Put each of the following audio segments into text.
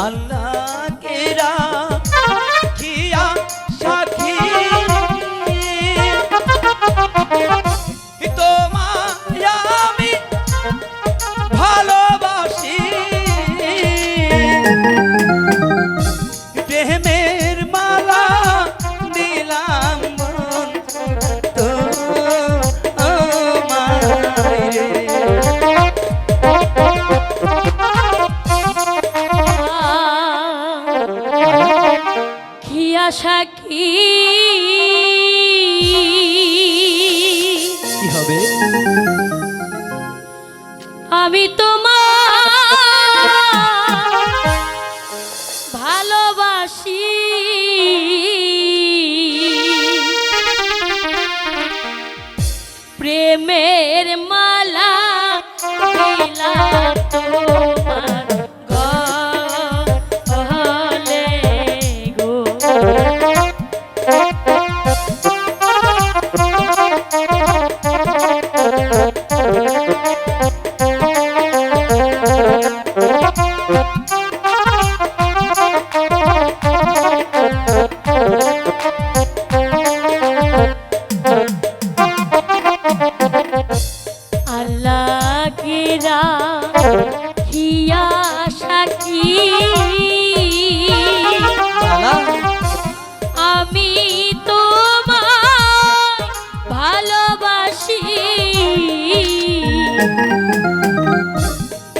আল্লাহ কেরা আমি তোমার কিরা হিয়া সাকি আমি তোমায় ভালোবাসি।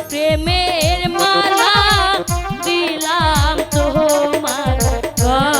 প্রেমের মালা দিলাম তোমার গলায়।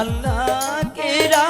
আল্লাহ কেরা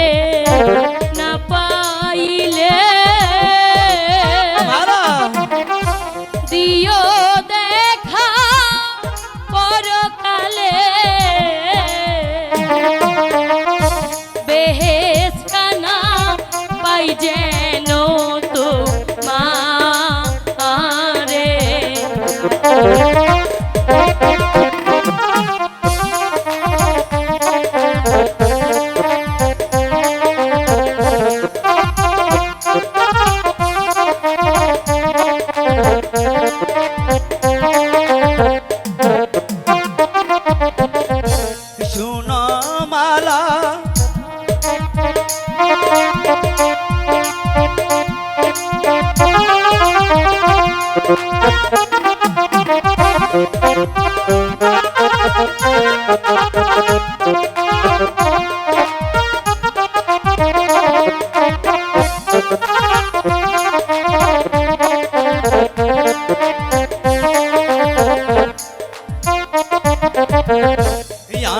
পরকালে। বেহেস কানা পাই যেন তো মা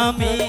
আমি